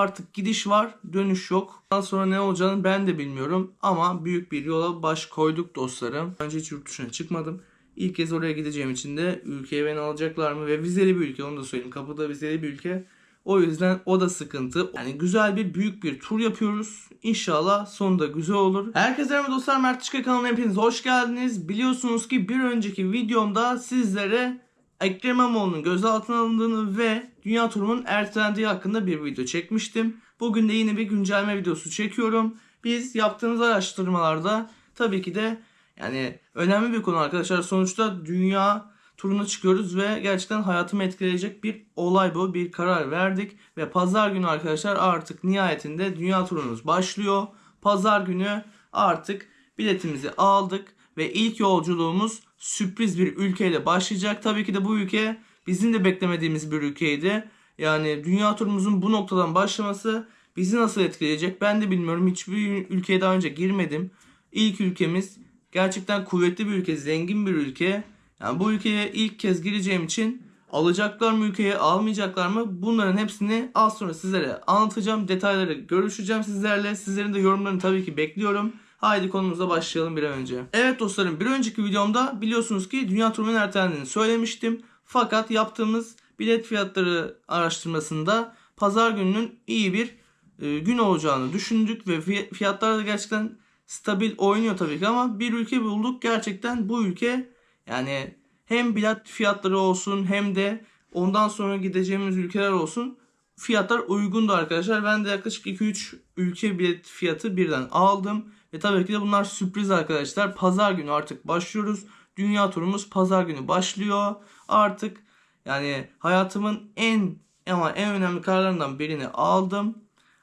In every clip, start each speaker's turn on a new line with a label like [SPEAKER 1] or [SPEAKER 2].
[SPEAKER 1] Artık gidiş var, dönüş yok. Daha sonra ne olacağını ben de bilmiyorum. Ama büyük bir yola baş koyduk dostlarım. Önce hiç yurt dışına çıkmadım. İlk kez oraya gideceğim için de ülkeye beni alacaklar mı? Ve vizeli bir ülke onu da söyleyeyim. Kapıda vizeli bir ülke. O yüzden o da sıkıntı. Yani güzel bir büyük bir tur yapıyoruz. İnşallah sonunda güzel olur. Herkese merhaba dostlar. Mert Çıkı kanalına hepiniz hoş geldiniz. Biliyorsunuz ki bir önceki videomda sizlere Ekrem İmamoğlu'nun gözaltına alındığını ve dünya turunun ertelendiği hakkında bir video çekmiştim. Bugün de yine bir güncelleme videosu çekiyorum. Biz yaptığımız araştırmalarda tabii ki de yani önemli bir konu arkadaşlar. Sonuçta dünya turuna çıkıyoruz ve gerçekten hayatımı etkileyecek bir olay bu. Bir karar verdik ve pazar günü arkadaşlar artık nihayetinde dünya turumuz başlıyor. Pazar günü artık biletimizi aldık ve ilk yolculuğumuz sürpriz bir ülkeyle başlayacak. Tabii ki de bu ülke bizim de beklemediğimiz bir ülkeydi. Yani dünya turumuzun bu noktadan başlaması bizi nasıl etkileyecek ben de bilmiyorum. Hiçbir ülkeye daha önce girmedim. İlk ülkemiz gerçekten kuvvetli bir ülke, zengin bir ülke. Yani bu ülkeye ilk kez gireceğim için alacaklar mı ülkeye, almayacaklar mı? Bunların hepsini az sonra sizlere anlatacağım. Detayları görüşeceğim sizlerle. Sizlerin de yorumlarını tabii ki bekliyorum. Haydi konumuza başlayalım bir an önce. Evet dostlarım bir önceki videomda biliyorsunuz ki dünya turunun ertelendiğini söylemiştim. Fakat yaptığımız bilet fiyatları araştırmasında pazar gününün iyi bir e, gün olacağını düşündük ve fiy- fiyatlar da gerçekten stabil oynuyor tabii ki ama bir ülke bulduk. Gerçekten bu ülke yani hem bilet fiyatları olsun hem de ondan sonra gideceğimiz ülkeler olsun fiyatlar uygundu arkadaşlar. Ben de yaklaşık 2-3 ülke bilet fiyatı birden aldım. Ve tabii ki de bunlar sürpriz arkadaşlar. Pazar günü artık başlıyoruz. Dünya turumuz pazar günü başlıyor. Artık yani hayatımın en ama en önemli kararlarından birini aldım.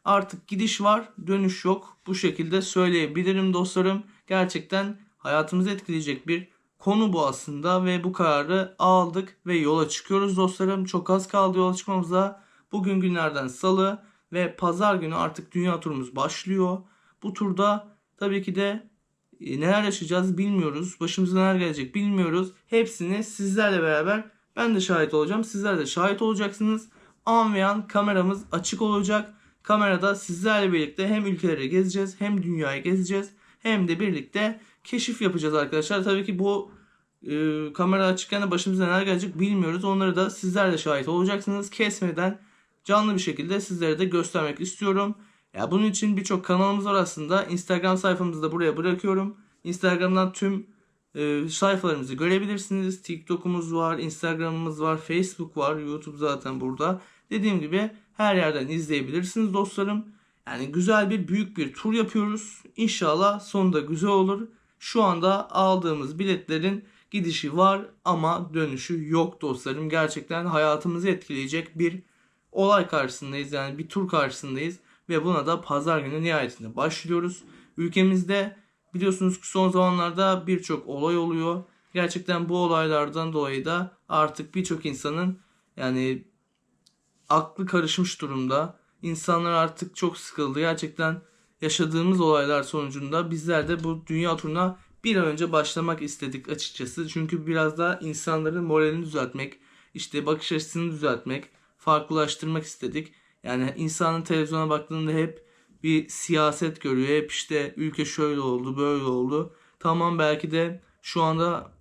[SPEAKER 1] Artık gidiş var, dönüş yok. Bu şekilde söyleyebilirim dostlarım. Gerçekten hayatımızı etkileyecek bir konu bu aslında ve bu kararı aldık ve yola çıkıyoruz dostlarım. Çok az kaldı yola çıkmamıza. Bugün günlerden salı ve pazar günü artık dünya turumuz başlıyor. Bu turda tabii ki de e, neler yaşayacağız bilmiyoruz. Başımıza neler gelecek bilmiyoruz. Hepsini sizlerle beraber ben de şahit olacağım. Sizler de şahit olacaksınız. An ve an kameramız açık olacak. Kamerada sizlerle birlikte hem ülkeleri gezeceğiz hem dünyayı gezeceğiz. Hem de birlikte keşif yapacağız arkadaşlar. Tabii ki bu e, kamera açıkken de başımıza neler gelecek bilmiyoruz. Onları da sizler de şahit olacaksınız. Kesmeden canlı bir şekilde sizlere de göstermek istiyorum. Ya bunun için birçok kanalımız var aslında. Instagram sayfamızı da buraya bırakıyorum. Instagram'dan tüm e, sayfalarımızı görebilirsiniz. TikTok'umuz var, Instagram'ımız var, Facebook var, YouTube zaten burada. Dediğim gibi her yerden izleyebilirsiniz dostlarım. Yani güzel bir büyük bir tur yapıyoruz. İnşallah sonunda güzel olur. Şu anda aldığımız biletlerin gidişi var ama dönüşü yok dostlarım. Gerçekten hayatımızı etkileyecek bir olay karşısındayız. Yani bir tur karşısındayız ve buna da pazar günü nihayetinde başlıyoruz. Ülkemizde biliyorsunuz ki son zamanlarda birçok olay oluyor. Gerçekten bu olaylardan dolayı da artık birçok insanın yani aklı karışmış durumda. İnsanlar artık çok sıkıldı. Gerçekten yaşadığımız olaylar sonucunda bizler de bu dünya turuna bir an önce başlamak istedik açıkçası. Çünkü biraz da insanların moralini düzeltmek, işte bakış açısını düzeltmek, farklılaştırmak istedik. Yani insanın televizyona baktığında hep bir siyaset görüyor. Hep işte ülke şöyle oldu, böyle oldu. Tamam belki de şu anda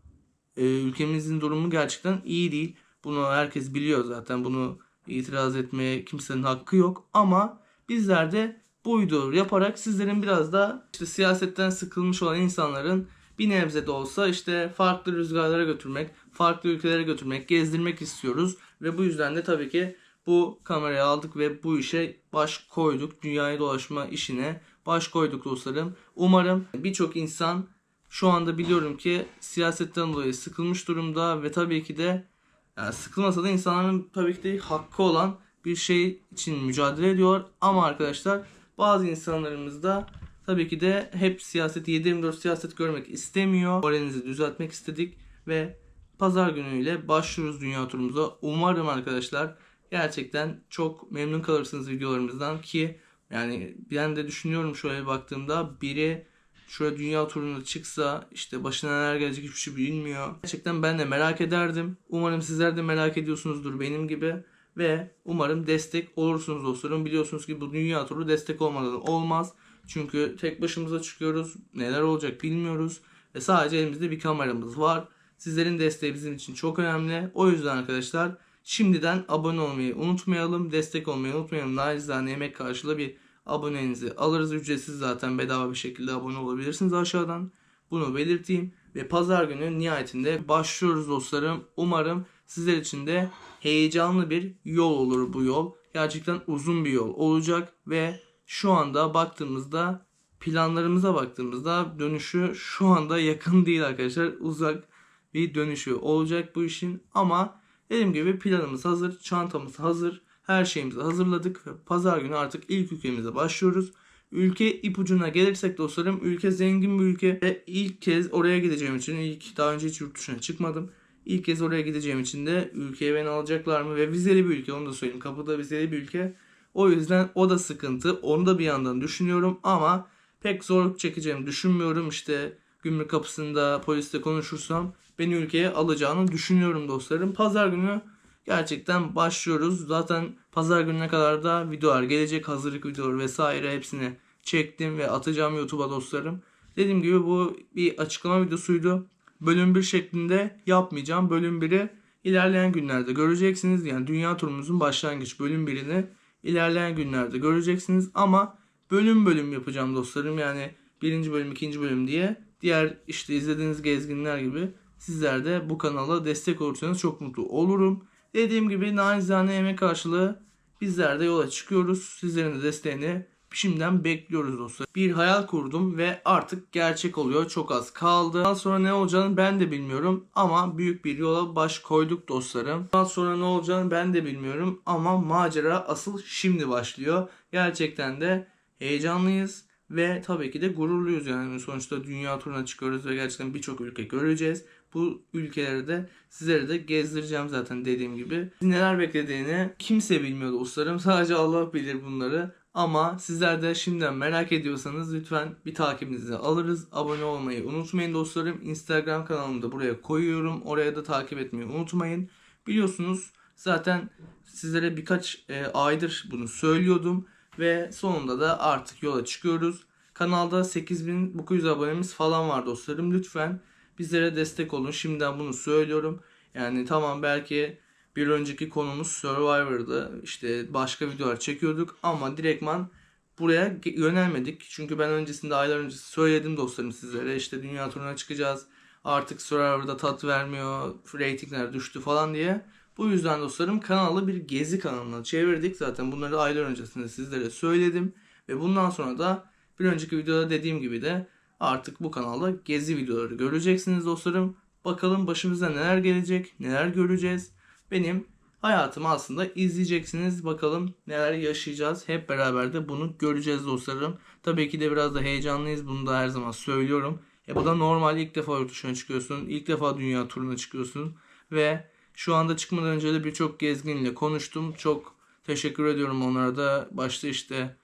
[SPEAKER 1] e, ülkemizin durumu gerçekten iyi değil. Bunu herkes biliyor zaten. Bunu itiraz etmeye kimsenin hakkı yok. Ama bizler de bu videoları yaparak sizlerin biraz da işte siyasetten sıkılmış olan insanların bir nebze de olsa işte farklı rüzgarlara götürmek, farklı ülkelere götürmek, gezdirmek istiyoruz. Ve bu yüzden de tabii ki bu kamerayı aldık ve bu işe baş koyduk. Dünyayı dolaşma işine baş koyduk dostlarım. Umarım birçok insan şu anda biliyorum ki siyasetten dolayı sıkılmış durumda ve tabii ki de yani sıkılmasa da insanların tabii ki de hakkı olan bir şey için mücadele ediyor. Ama arkadaşlar bazı insanlarımız da tabii ki de hep siyaset 7-24 siyaset görmek istemiyor. Moralinizi düzeltmek istedik ve pazar günüyle başlıyoruz dünya turumuza. Umarım arkadaşlar gerçekten çok memnun kalırsınız videolarımızdan ki yani ben de düşünüyorum şöyle baktığımda biri şöyle dünya turuna çıksa işte başına neler gelecek hiçbir şey bilmiyor. Gerçekten ben de merak ederdim. Umarım sizler de merak ediyorsunuzdur benim gibi. Ve umarım destek olursunuz dostlarım. Biliyorsunuz ki bu dünya turu destek olmadan olmaz. Çünkü tek başımıza çıkıyoruz. Neler olacak bilmiyoruz. Ve sadece elimizde bir kameramız var. Sizlerin desteği bizim için çok önemli. O yüzden arkadaşlar şimdiden abone olmayı unutmayalım. Destek olmayı unutmayalım. Nacizane emek karşılığı bir abonenizi alırız. Ücretsiz zaten bedava bir şekilde abone olabilirsiniz aşağıdan. Bunu belirteyim. Ve pazar günü nihayetinde başlıyoruz dostlarım. Umarım sizler için de heyecanlı bir yol olur bu yol. Gerçekten uzun bir yol olacak ve şu anda baktığımızda planlarımıza baktığımızda dönüşü şu anda yakın değil arkadaşlar. Uzak bir dönüşü olacak bu işin ama dediğim gibi planımız hazır, çantamız hazır, her şeyimizi hazırladık ve pazar günü artık ilk ülkemize başlıyoruz. Ülke ipucuna gelirsek dostlarım ülke zengin bir ülke ve ilk kez oraya gideceğim için ilk daha önce hiç yurt dışına çıkmadım. İlk kez oraya gideceğim için de ülkeye beni alacaklar mı ve vizeli bir ülke onu da söyleyeyim kapıda vizeli bir ülke. O yüzden o da sıkıntı onu da bir yandan düşünüyorum ama pek zorluk çekeceğimi düşünmüyorum işte gümrük kapısında poliste konuşursam beni ülkeye alacağını düşünüyorum dostlarım. Pazar günü gerçekten başlıyoruz. Zaten pazar gününe kadar da videolar gelecek. Hazırlık videoları vesaire hepsini çektim ve atacağım YouTube'a dostlarım. Dediğim gibi bu bir açıklama videosuydu. Bölüm 1 şeklinde yapmayacağım. Bölüm 1'i ilerleyen günlerde göreceksiniz. Yani dünya turumuzun başlangıç bölüm 1'ini ilerleyen günlerde göreceksiniz. Ama bölüm bölüm yapacağım dostlarım. Yani birinci bölüm, ikinci bölüm diye. Diğer işte izlediğiniz gezginler gibi sizler de bu kanala destek olursanız çok mutlu olurum. Dediğim gibi nacizane emek karşılığı bizler de yola çıkıyoruz. Sizlerin de desteğini şimdiden bekliyoruz dostlar. Bir hayal kurdum ve artık gerçek oluyor. Çok az kaldı. Daha sonra ne olacağını ben de bilmiyorum ama büyük bir yola baş koyduk dostlarım. Daha sonra ne olacağını ben de bilmiyorum ama macera asıl şimdi başlıyor. Gerçekten de heyecanlıyız ve tabii ki de gururluyuz yani sonuçta dünya turuna çıkıyoruz ve gerçekten birçok ülke göreceğiz. Bu ülkeleri de sizlere de gezdireceğim zaten dediğim gibi. Neler beklediğini kimse bilmiyor dostlarım. Sadece Allah bilir bunları. Ama sizler de şimdiden merak ediyorsanız lütfen bir takibinizi alırız. Abone olmayı unutmayın dostlarım. Instagram kanalımı da buraya koyuyorum. Oraya da takip etmeyi unutmayın. Biliyorsunuz zaten sizlere birkaç e, aydır bunu söylüyordum. Ve sonunda da artık yola çıkıyoruz. Kanalda 8900 abonemiz falan var dostlarım. Lütfen bizlere destek olun. Şimdiden bunu söylüyorum. Yani tamam belki bir önceki konumuz Survivor'dı. İşte başka videolar çekiyorduk ama direktman buraya yönelmedik. Çünkü ben öncesinde aylar önce söyledim dostlarım sizlere. İşte dünya turuna çıkacağız. Artık Survivor'da tat vermiyor. Ratingler düştü falan diye. Bu yüzden dostlarım kanalı bir gezi kanalına çevirdik. Zaten bunları aylar öncesinde sizlere söyledim. Ve bundan sonra da bir önceki videoda dediğim gibi de artık bu kanalda gezi videoları göreceksiniz dostlarım. Bakalım başımıza neler gelecek, neler göreceğiz. Benim hayatımı aslında izleyeceksiniz. Bakalım neler yaşayacağız. Hep beraber de bunu göreceğiz dostlarım. Tabii ki de biraz da heyecanlıyız. Bunu da her zaman söylüyorum. E bu da normal ilk defa yurt dışına çıkıyorsun. İlk defa dünya turuna çıkıyorsun. Ve şu anda çıkmadan önce de birçok gezginle konuştum. Çok teşekkür ediyorum onlara da. Başta işte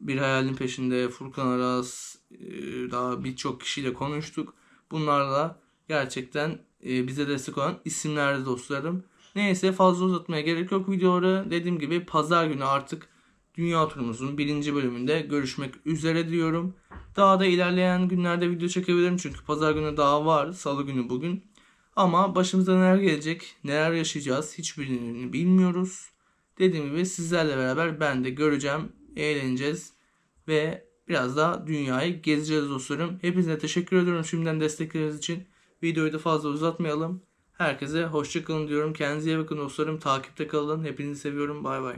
[SPEAKER 1] bir hayalin peşinde Furkan Aras e, daha birçok kişiyle konuştuk. Bunlarla gerçekten e, bize destek olan isimlerdi dostlarım. Neyse fazla uzatmaya gerek yok videoları. Dediğim gibi pazar günü artık Dünya turumuzun birinci bölümünde görüşmek üzere diyorum. Daha da ilerleyen günlerde video çekebilirim çünkü pazar günü daha var. Salı günü bugün. Ama başımıza neler gelecek, neler yaşayacağız hiçbirini bilmiyoruz. Dediğim gibi sizlerle beraber ben de göreceğim, eğleneceğiz ve biraz daha dünyayı gezeceğiz dostlarım. Hepinize teşekkür ediyorum şimdiden destekleriniz için. Videoyu da fazla uzatmayalım. Herkese hoşçakalın diyorum. Kendinize iyi bakın dostlarım. Takipte kalın. Hepinizi seviyorum. Bay bay.